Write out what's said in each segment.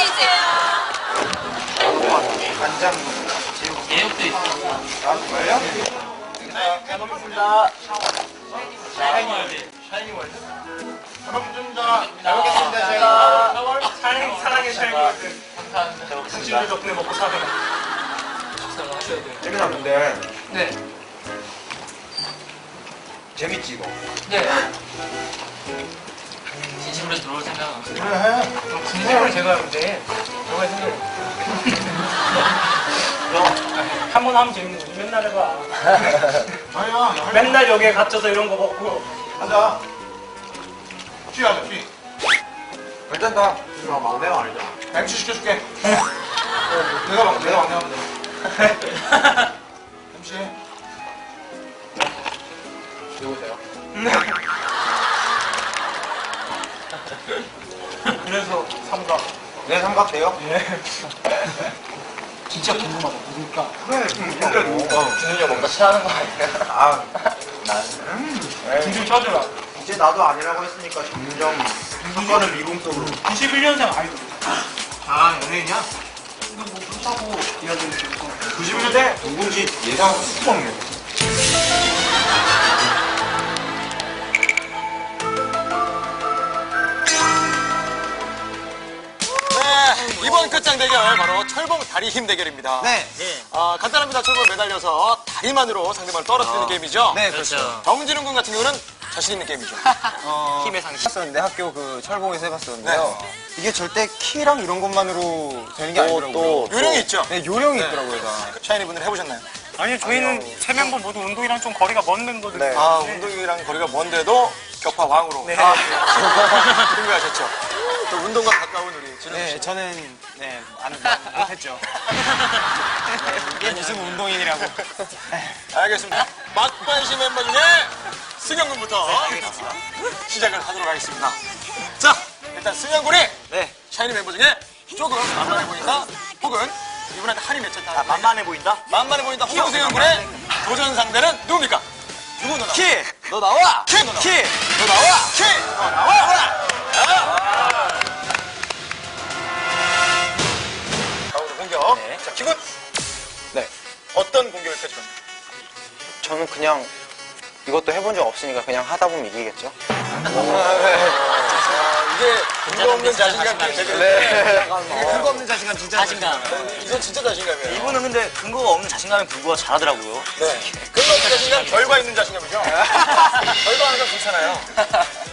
페이지. 간장 예육도 있어. 아 정말요? 잘 먹겠습니다. 샤이니 월드. 샤이니 월드. 잘 먹겠습니다. 잘 먹겠습니다. 제가 사랑해, 사랑해, 잘 먹었어요. 감사합니다. 당신들 덕분에 먹고 사는. 식사를 하셔야 돼요. 재민아 근데 네. 재밌지 이거? 네. 진심으로 들어올 생각은 없어요. 그래 해. 진심으로 제가 근데 저거 했는데 한번 하면 재밌는 거지 맨날 해봐 아니야. 맨날 여기에 갇혀서 이런 거 먹고 하자. 취하자 취. 일단 다. 이거 막내가 아니잖아. MC 시켜줄게. 내가 막 내가 막내 하면 돼. MC. 누구세요? 그래서 삼각 네 삼각 돼요? 진짜 궁금하다 누굴까 그래. 진짜 누구? 준훈이 뭔가 싫어하는 거 아니에요? 아. 좀 쳐주라 이제 나도 아니라고 했으니까 점점 사건을 미궁 속으로. 91년생 아이돌 아 연예인이야? 이거 뭐 그렇다고 이야기를 듣고 91년 때 누군지 예상하고 싶어 먹네. 이번 끝장 대결 바로 철봉 다리 힘 대결입니다. 네. 아, 간단합니다. 철봉 매달려서 다리만으로 상대방을 떨어뜨리는 게임이죠. 네, 그렇죠. 정진웅 군 같은 경우는 자신 있는 게임이죠. 힘의 상실. 해봤었는데 학교 그 철봉에서 해봤었는데요. 이게 절대 키랑 이런 것만으로 되는 게 아니더라고요. 요령이 있죠. 네, 요령이 있더라고요. 다. 샤이니 분들 해보셨나요? 아니 저희는 세 멤버 모두 운동이랑 좀 거리가 먼 멤버들 네. 아, 운동이랑 거리가 먼데도 격파 왕으로 네. 아, 승리하셨죠. 또 운동과 가까운 우리 진웅 씨. 네, 저는 네, 안 못했죠. 이게 무슨 운동인이라고. 알겠습니다. 막관시 멤버 중에 승현 군부터 시작을 하도록 하겠습니다. 자, 일단 승현 군이 네. 샤이니 멤버 중에 조금 만만해 보인다 혹은 이분한테 할인 괜찮다. 만만해 보인다? 만만해 보인다 홍승현 군의 도전 상대는 누굽니까? 누구 너 나와? 키! 너 나와! 키! 나와! 키! 너 나와! 키! 너 나와! 가운데 공격. 자, 기분. 네. 어떤 공격을 펼칠 겁니까? 저는 그냥 이것도 해본 적 없으니까 그냥 하다 보면 이기겠죠? 아, 이게 근거 없는 자신감이 되게 네. 근거 없는 자신감 진짜. 자신감. 이건 진짜 자신감이에요. 이분은 근데 근거가 없는 자신감에 불구하고 잘하더라고요. 네. 근거 없는 자신감, 결과 있는 자신감이죠. 좋잖아요.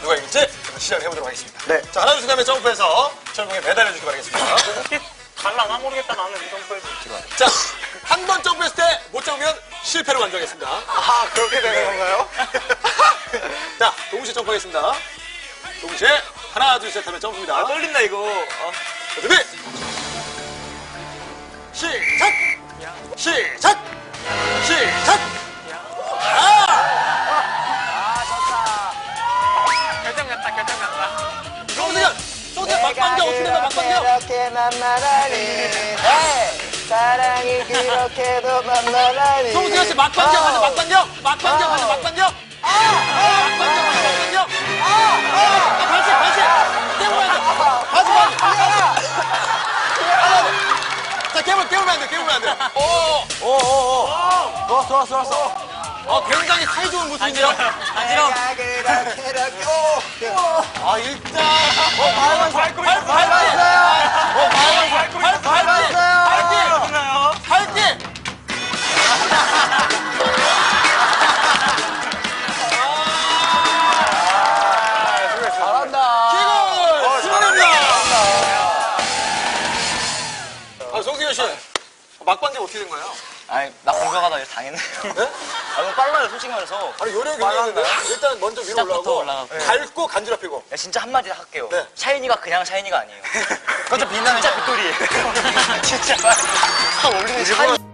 누가 이길지 시작을 해보도록 하겠습니다. 네. 자, 하나, 둘, 셋 하면 점프해서 철봉에 매달려 주시기 바라겠습니다. 달라나 모르겠다 나는 이 점프에서 자, 한 번 점프했을 때 못 잡으면 실패로 간주하겠습니다. 아, 그렇게 되는 건가요? 자, 동시에 점프하겠습니다. 동시에 하나, 둘, 셋 하면 점프입니다. 떨린다, 이거. 아. 자, 준비! 시작! 막방겨 어떻게 된다, 막방겨! 그렇게 만만하니 사랑이 그렇게도 만만하니 송승현 씨 막방겨 가자, 막방겨! 막방겨 가자, 막방겨! 막방겨 가자, 막방겨! 아, 반칙, 반칙! 깨우면 안 돼! 반칙, 반칙! 자, 깨우면, 깨우면 안 돼, 깨우면 안 돼. 오! 오 오 오 좋았어 좋았어 좋았어 어, 굉장히 사이좋은 모습인데요? 간지럼. 아, 일단. 어. 밟고. 어. 밟았어. 밟았어. 나요 밟기. 잘한다 기골! 승리입니다. 아, 송승현 씨. 막방기 어떻게 된 거예요? 아니 나 공격하다 당했네요 네? 아 너무 빨라요 솔직히 말해서 아니, 요령이 굉장히 있는데. 일단 먼저 위로 시작부터 올라가고. 올라가고. 밟고 간지럽히고. 야, 진짜 한마디 할게요 네. 샤이니가 그냥 샤이니가 아니에요 그건 좀 빛나는 진짜 빗돌이에요 진짜 막 올리는 샤이니